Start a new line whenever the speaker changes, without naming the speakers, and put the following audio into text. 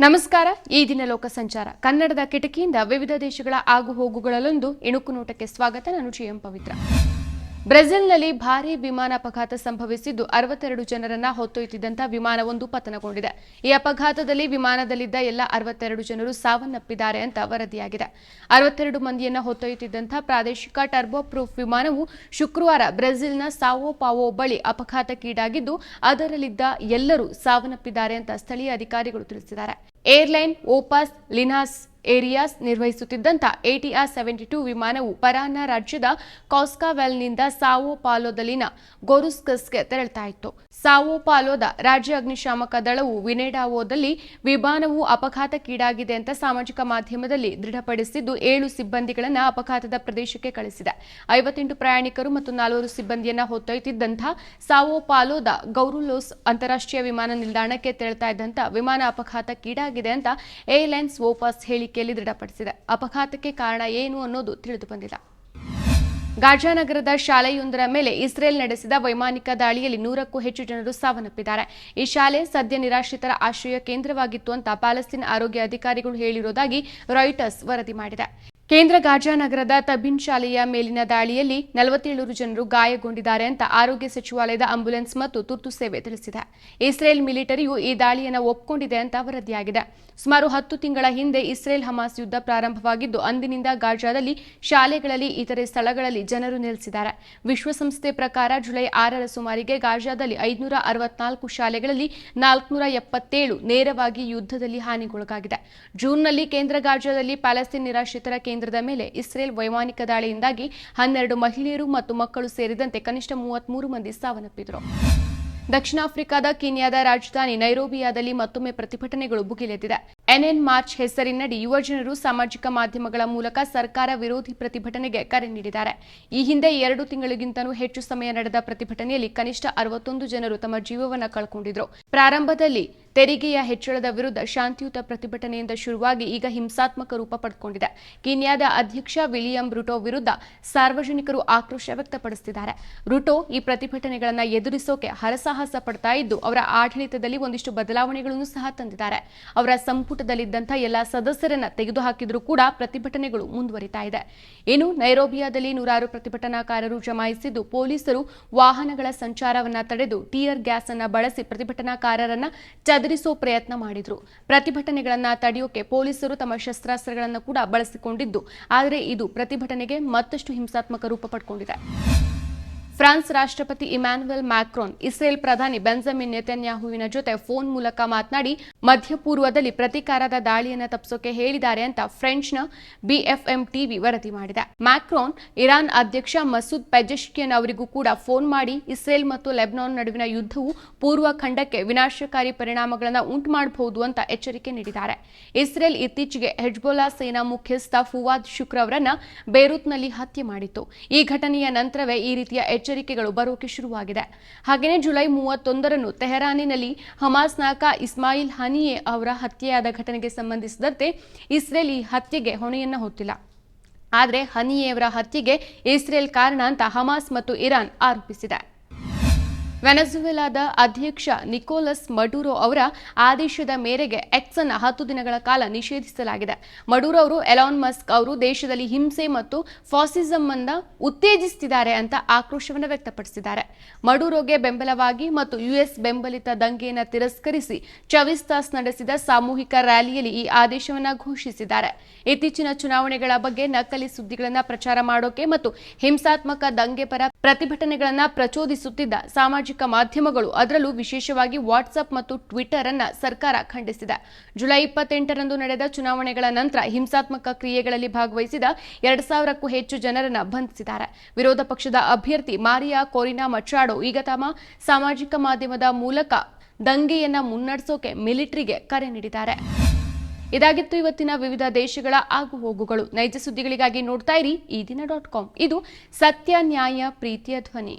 ನಮಸ್ಕಾರ. ಈ ದಿನ ಲೋಕ ಸಂಚಾರ ಕನ್ನಡದ ಕಿಟಕಿಯಿಂದ ವಿವಿಧ ದೇಶಗಳ ಆಗು ಹೋಗುಗಳಲ್ಲೊಂದು ಇಣುಕು ನೋಟಕ್ಕೆ ಸ್ವಾಗತ. ನಾನು ಜಿ ಎಂ ಪವಿತ್ರ. ಬ್ರೆಜಿಲ್ನಲ್ಲಿ ಭಾರೀ ವಿಮಾನ ಅಪಘಾತ ಸಂಭವಿಸಿದ್ದು ಅರವತ್ತೆರಡು ಜನರನ್ನ ಹೊತ್ತೊಯ್ಯುತ್ತಿದ್ದಂಥ ವಿಮಾನವೊಂದು ಪತನಗೊಂಡಿದೆ. ಈ ಅಪಘಾತದಲ್ಲಿ ವಿಮಾನದಲ್ಲಿದ್ದ ಎಲ್ಲ ಅರವತ್ತೆರಡು ಜನರು ಸಾವನ್ನಪ್ಪಿದ್ದಾರೆ ಅಂತ ವರದಿಯಾಗಿದೆ. ಅರವತ್ತೆರಡು ಮಂದಿಯನ್ನ ಹೊತ್ತೊಯ್ಯುತ್ತಿದ್ದಂಥ ಪ್ರಾದೇಶಿಕ ಟರ್ಬೋ ಪ್ರೂಫ್ ವಿಮಾನವು ಶುಕ್ರವಾರ ಬ್ರೆಜಿಲ್ನ ಸಾವೋ ಪಾವೋ ಬಳಿ ಅಪಘಾತಕ್ಕೀಡಾಗಿದ್ದು, ಅದರಲ್ಲಿದ್ದ ಎಲ್ಲರೂ ಸಾವನ್ನಪ್ಪಿದ್ದಾರೆ ಅಂತ ಸ್ಥಳೀಯ ಅಧಿಕಾರಿಗಳು ತಿಳಿಸಿದ್ದಾರೆ. ಏರ್ಲೈನ್, ಓಪಾಸ್, ಲಿನಾಸ್ ಏರಿಯಾಸ್ ನಿರ್ವಹಿಸುತ್ತಿದ್ದಂಥ ಎಟಿಆರ್ ಸೆವೆಂಟಿ ಟೂ ವಿಮಾನವು ಪರಾನ ರಾಜ್ಯದ ಕಾಸ್ಕಾವೆಲ್ನಿಂದ ಸಾವೋ ಪಾಲೋದಲ್ಲಿನ ಗೊರುಸ್ಕಸ್ಗೆ ತೆರಳ್ತಾ ಇತ್ತು ಸಾವೋ ಪಾಲೋದ ರಾಜ್ಯ ಅಗ್ನಿಶಾಮಕ ದಳವು ವಿನೆಡಾವೋದಲ್ಲಿ ವಿಮಾನವು ಅಪಘಾತಕ್ಕೀಡಾಗಿದೆ ಅಂತ ಸಾಮಾಜಿಕ ಮಾಧ್ಯಮದಲ್ಲಿ ದೃಢಪಡಿಸಿದ್ದು ಏಳು ಸಿಬ್ಬಂದಿಗಳನ್ನು ಅಪಘಾತದ ಪ್ರದೇಶಕ್ಕೆ ಕಳಿಸಿದೆ. ಐವತ್ತೆಂಟು ಪ್ರಯಾಣಿಕರು ಮತ್ತು ನಾಲ್ವರು ಸಿಬ್ಬಂದಿಯನ್ನ ಹೊತ್ತೊಯ್ತಿದ್ದಂಥ ಸಾವೋ ಪಾಲೋದ ಗೌರುಲೋಸ್ ಅಂತಾರಾಷ್ಟ್ರೀಯ ವಿಮಾನ ನಿಲ್ದಾಣಕ್ಕೆ ತೆರಳ್ತಾ ಇದ್ದಂಥ ವಿಮಾನ ಅಪಘಾತಕ್ಕೀಡಾಗಿದೆ ಅಂತ ಏರ್ಲೈನ್ಸ್ ಓಪಾಸ್ ಹೇಳಿಕೆಯಲ್ಲಿ ದೃಢಪಡಿಸಿದೆ. ಅಪಘಾತಕ್ಕೆ ಕಾರಣ ಏನು ಅನ್ನೋದು ತಿಳಿದು ಬಂದಿಲ್ಲ. ಗಾಜಾನಗರದ ಶಾಲೆಯೊಂದರ ಮೇಲೆ ಇಸ್ರೇಲ್ ನಡೆಸಿದ ವೈಮಾನಿಕ ದಾಳಿಯಲ್ಲಿ ನೂರಕ್ಕೂ ಹೆಚ್ಚು ಜನರು ಸಾವನ್ನಪ್ಪಿದ್ದಾರೆ. ಈ ಶಾಲೆ ಸದ್ಯ ನಿರಾಶ್ರಿತರ ಆಶ್ರಯ ಕೇಂದ್ರವಾಗಿತ್ತು ಅಂತ ಪ್ಯಾಲೆಸ್ತೀನ್ ಆರೋಗ್ಯ ಅಧಿಕಾರಿಗಳು ಹೇಳಿರುವುದಾಗಿ ರಾಯ್ಟರ್ಸ್ ವರದಿ ಮಾಡಿದೆ. ಕೇಂದ್ರ ಗಾಜಾನಗರದ ತಬಿನ್ ಶಾಲೆಯ ಮೇಲಿನ ದಾಳಿಯಲ್ಲಿ ನಲವತ್ತೇಳು ಜನರು ಗಾಯಗೊಂಡಿದ್ದಾರೆ ಅಂತ ಆರೋಗ್ಯ ಸಚಿವಾಲಯದ ಆಂಬ್ಯುಲೆನ್ಸ್ ಮತ್ತು ತುರ್ತು ಸೇವೆ ತಿಳಿಸಿದೆ. ಇಸ್ರೇಲ್ ಮಿಲಿಟರಿಯು ಈ ದಾಳಿಯನ್ನು ಒಪ್ಪಿಕೊಂಡಿದೆ ಅಂತ ವರದಿಯಾಗಿದೆ. ಸುಮಾರು ಹತ್ತು ತಿಂಗಳ ಹಿಂದೆ ಇಸ್ರೇಲ್ ಹಮಾಸ್ ಯುದ್ಧ ಪ್ರಾರಂಭವಾಗಿದ್ದು, ಅಂದಿನಿಂದ ಗಾಜಾದಲ್ಲಿ ಶಾಲೆಗಳಲ್ಲಿ ಇತರೆ ಸ್ಥಳಗಳಲ್ಲಿ ಜನರು ನೆಲೆಸಿದ್ದಾರೆ. ವಿಶ್ವಸಂಸ್ಥೆ ಪ್ರಕಾರ ಜುಲೈ ಆರರ ಸುಮಾರಿಗೆ ಗಾಜಾದಲ್ಲಿ ಐದುನೂರ ಅರವತ್ನಾಲ್ಕು ಶಾಲೆಗಳಲ್ಲಿ ನಾಲ್ಕುನೂರ ಎಪ್ಪತ್ತೇಳು ನೇರವಾಗಿ ಯುದ್ಧದಲ್ಲಿ ಹಾನಿಗೊಳಗಾಗಿದೆ. ಜೂನ್ನಲ್ಲಿ ಕೇಂದ್ರ ಗಾಜಾದಲ್ಲಿ ಪ್ಯಾಲೆಸ್ತೀನ್ ನಿರಾಶ್ರಿತರ ಕೇಂದ್ರದ ಮೇಲೆ ಇಸ್ರೇಲ್ ವೈಮಾನಿಕ ದಾಳಿಯಿಂದಾಗಿ ಹನ್ನೆರಡು ಮಹಿಳೆಯರು ಮತ್ತು ಮಕ್ಕಳು ಸೇರಿದಂತೆ ಕನಿಷ್ಠ ಮೂವತ್ಮೂರು ಮಂದಿ ಸಾವನ್ನಪ್ಪಿದರು. ದಕ್ಷಿಣ ಆಫ್ರಿಕಾದ ಕೀನ್ಯಾದ ರಾಜಧಾನಿ ನೈರೋಬಿಯಾದಲ್ಲಿ ಮತ್ತೊಮ್ಮೆ ಪ್ರತಿಭಟನೆಗಳು ಭುಗಿಲೆದ್ದಿದೆ. ಎನ್ಎನ್ ಮಾರ್ಚ್ ಹೆಸರಿನಡಿ ಯುವಜನರು ಸಾಮಾಜಿಕ ಮಾಧ್ಯಮಗಳ ಮೂಲಕ ಸರ್ಕಾರ ವಿರೋಧಿ ಪ್ರತಿಭಟನೆಗೆ ಕರೆ ನೀಡಿದ್ದಾರೆ. ಈ ಹಿಂದೆ ಎರಡು ತಿಂಗಳಿಗಿಂತಲೂ ಹೆಚ್ಚು ಸಮಯ ನಡೆದ ಪ್ರತಿಭಟನೆಯಲ್ಲಿ ಕನಿಷ್ಠ ಅರವತ್ತೊಂದು ಜನರು ತಮ್ಮ ಜೀವವನ್ನು ಕಳ್ಕೊಂಡಿದ್ರು. ಪ್ರಾರಂಭದಲ್ಲಿ ತೆರಿಗೆಯ ಹೆಚ್ಚಳದ ವಿರುದ್ಧ ಶಾಂತಿಯುತ ಪ್ರತಿಭಟನೆಯಿಂದ ಶುರುವಾಗಿ ಈಗ ಹಿಂಸಾತ್ಮಕ ರೂಪ ಪಡೆದುಕೊಂಡಿದೆ. ಕೀನ್ಯಾದ ಅಧ್ಯಕ್ಷ ವಿಲಿಯಂ ರುಟೋ ವಿರುದ್ಧ ಸಾರ್ವಜನಿಕರು ಆಕ್ರೋಶ ವ್ಯಕ್ತಪಡಿಸುತ್ತಿದ್ದಾರೆ. ರುಟೋ ಈ ಪ್ರತಿಭಟನೆಗಳನ್ನು ಎದುರಿಸೋಕೆ ಹರಸಾಹಸ ಪಡ್ತಾ ಇದ್ದು, ಅವರ ಆಡಳಿತದಲ್ಲಿ ಒಂದಿಷ್ಟು ಬದಲಾವಣೆಗಳನ್ನು ಸಹ ತಂದಿದ್ದಾರೆ. ಅವರ ಸಂಪುಟದಲ್ಲಿದ್ದಂಥ ಎಲ್ಲ ಸದಸ್ಯರನ್ನ ತೆಗೆದುಹಾಕಿದ್ರೂ ಕೂಡ ಪ್ರತಿಭಟನೆಗಳು ಮುಂದುವರಿತಾ ಇದೆ. ಇನ್ನು ನೈರೋಬಿಯಾದಲ್ಲಿ ನೂರಾರು ಪ್ರತಿಭಟನಾಕಾರರು ಜಮಾಯಿಸಿದ್ದು, ಪೊಲೀಸರು ವಾಹನಗಳ ಸಂಚಾರವನ್ನ ತಡೆದು ಟಿಯರ್ ಗ್ಯಾಸ್ ಅನ್ನ ಬಳಸಿ ಪ್ರತಿಭಟನಾಕಾರರನ್ನ ಚದುರಿಸೋ ಪ್ರಯತ್ನ ಮಾಡಿದ್ರು. ಪ್ರತಿಭಟನೆಗಳನ್ನ ತಡೆಯೋಕೆ ಪೊಲೀಸರು ತಮ್ಮ ಶಸ್ತ್ರಾಸ್ತ್ರಗಳನ್ನು ಕೂಡ ಬಳಸಿಕೊಂಡಿದ್ದು. ಆದರೆ ಇದು ಪ್ರತಿಭಟನೆಗೆ ಮತ್ತಷ್ಟು ಹಿಂಸಾತ್ಮಕ ರೂಪ ಪಡ್ಕೊಂಡಿದೆ. ಫ್ರಾನ್ಸ್ ರಾಷ್ಟ್ರಪತಿ ಇಮ್ಯಾನ್ಯುಯಲ್ ಮ್ಯಾಕ್ರೋನ್, ಇಸ್ರೇಲ್ ಪ್ರಧಾನಿ ಬೆಂಜಮಿನ್ ನೆತನ್ಯಾಹುವಿನ ಜೊತೆ ಫೋನ್ ಮೂಲಕ ಮಾತನಾಡಿ, ಮಧ್ಯಪೂರ್ವದಲ್ಲಿ ಪ್ರತೀಕಾರದ ದಾಳಿಯನ್ನು ತಪ್ಪಿಸೋಕೆ ಹೇಳಿದ್ದಾರೆ ಅಂತ ಫ್ರೆಂಚ್ನ ಬಿಎಫ್ಎಂ ಟಿವಿ ವರದಿ ಮಾಡಿದೆ. ಮ್ಯಾಕ್ರೋನ್, ಇರಾನ್ ಅಧ್ಯಕ್ಷ ಮಸೂದ್ ಪೆಜೆಶ್ಕಿಯನ್ ಅವರಿಗೂ ಕೂಡ ಫೋನ್ ಮಾಡಿ ಇಸ್ರೇಲ್ ಮತ್ತು ಲೆಬ್ನಾನ್ ನಡುವಿನ ಯುದ್ಧವು ಪೂರ್ವ ಖಂಡಕ್ಕೆ ವಿನಾಶಕಾರಿ ಪರಿಣಾಮಗಳನ್ನು ಉಂಟು ಮಾಡಬಹುದು ಅಂತ ಎಚ್ಚರಿಕೆ ನೀಡಿದ್ದಾರೆ. ಇಸ್ರೇಲ್ ಇತ್ತೀಚೆಗೆ ಹೆಜ್ಬೊಲಾ ಸೇನಾ ಮುಖ್ಯಸ್ಥ ಫುವಾದ್ ಶುಕ್ರ ಬೇರೂತ್ ಬೇರೂತ್ನಲ್ಲಿ ಹತ್ಯೆ ಮಾಡಿತ್ತು. ಈ ಘಟನೆಯ ನಂತರವೇ ಈ ರೀತಿಯ ಎಚ್ಚರಿಕೆಗಳು ಬರೋಕೆ ಶುರುವಾಗಿದೆ. ಹಾಗೆಯೇ ಜುಲೈ ಮೂವತ್ತೊಂದರನ್ನು ತೆಹರಾನಿನಲ್ಲಿ ಹಮಾಸ್ ನಾಯಕ ಇಸ್ಮಾಯಿಲ್ ಹನಿಯೆ ಅವರ ಹತ್ಯೆಯಾದ ಘಟನೆಗೆ ಸಂಬಂಧಿಸಿದಂತೆ ಇಸ್ರೇಲ್ ಈ ಹತ್ಯೆಗೆ ಹೊಣೆಯನ್ನ ಹೊತ್ತಿಲ್ಲ. ಆದರೆ ಹನಿಯೆಯವರ ಹತ್ಯೆಗೆ ಇಸ್ರೇಲ್ ಕಾರಣ ಅಂತ ಹಮಾಸ್ ಮತ್ತು ಇರಾನ್ ಆರೋಪಿಸಿದೆ. ವೆನೆಜುವೆಲಾದ ಅಧ್ಯಕ್ಷ ನಿಕೋಲಸ್ ಮಡೂರೋ ಅವರ ಆದೇಶದ ಮೇರೆಗೆ ಎಕ್ಸ್ ಅನ್ನು ಹತ್ತು ದಿನಗಳ ಕಾಲ ನಿಷೇಧಿಸಲಾಗಿದೆ. ಮಡೂರೋ ಅವರು ಎಲಾನ್ ಮಸ್ಕ್ ಅವರು ದೇಶದಲ್ಲಿ ಹಿಂಸೆ ಮತ್ತು ಫಾಸಿಸಂ ಅನ್ನ ಉತ್ತೇಜಿಸುತ್ತಿದ್ದಾರೆ ಅಂತ ಆಕ್ರೋಶವನ್ನು ವ್ಯಕ್ತಪಡಿಸಿದ್ದಾರೆ. ಮಡೂರೋಗೆ ಬೆಂಬಲವಾಗಿ ಮತ್ತು ಯುಎಸ್ ಬೆಂಬಲಿತ ದಂಗೆಯನ್ನು ತಿರಸ್ಕರಿಸಿ ಚವಿಸ್ತಾಸ್ ನಡೆಸಿದ ಸಾಮೂಹಿಕ ರ್ಯಾಲಿಯಲ್ಲಿ ಈ ಆದೇಶವನ್ನ ಘೋಷಿಸಿದ್ದಾರೆ. ಇತ್ತೀಚಿನ ಚುನಾವಣೆಗಳ ಬಗ್ಗೆ ನಕಲಿ ಸುದ್ದಿಗಳನ್ನು ಪ್ರಚಾರ ಮಾಡೋಕೆ ಮತ್ತು ಹಿಂಸಾತ್ಮಕ ದಂಗೆ ಪರ ಪ್ರತಿಭಟನೆಗಳನ್ನು ಪ್ರಚೋದಿಸುತ್ತಿದ್ದ ಸಾಮಾಜಿಕ ಮಾಧ್ಯಮಗಳು ಅದರಲ್ಲೂ ವಿಶೇಷವಾಗಿ ವಾಟ್ಸ್ಆಪ್ ಮತ್ತು ಟ್ವಿಟರ್ ಅನ್ನ ಸರ್ಕಾರ ಖಂಡಿಸಿದೆ. ಜುಲೈ ಇಪ್ಪತ್ತೆಂಟರಂದು ನಡೆದ ಚುನಾವಣೆಗಳ ನಂತರ ಹಿಂಸಾತ್ಮಕ ಕ್ರಿಯೆಗಳಲ್ಲಿ ಭಾಗವಹಿಸಿದ ಎರಡ್ ಸಾವಿರಕ್ಕೂ ಹೆಚ್ಚು ಜನರನ್ನ ಬಂಧಿಸಿದ್ದಾರೆ. ವಿರೋಧ ಪಕ್ಷದ ಅಭ್ಯರ್ಥಿ ಮಾರಿಯಾ ಕೊರಿನಾ ಮಚಾಡೋ ಈಗ ತಮ್ಮ ಸಾಮಾಜಿಕ ಮಾಧ್ಯಮದ ಮೂಲಕ ದಂಗೆಯನ್ನ ಮುನ್ನಡೆಸೋಕೆ ಮಿಲಿಟರಿಗೆ ಕರೆ ನೀಡಿದ್ದಾರೆ. ಇದಾಗಿತ್ತು ಇವತ್ತಿನ ವಿವಿಧ ದೇಶಗಳ ಆಗು ಹೋಗುಗಳು. ನೈಜ ಸುದ್ದಿಗಳಿಗಾಗಿ ನೋಡ್ತಾ ಇರಿ ಈ ದಿನ ಡಾಟ್ ಕಾಮ್. ಇದು ಸತ್ಯ ನ್ಯಾಯ ಪ್ರೀತಿಯ ಧ್ವನಿ.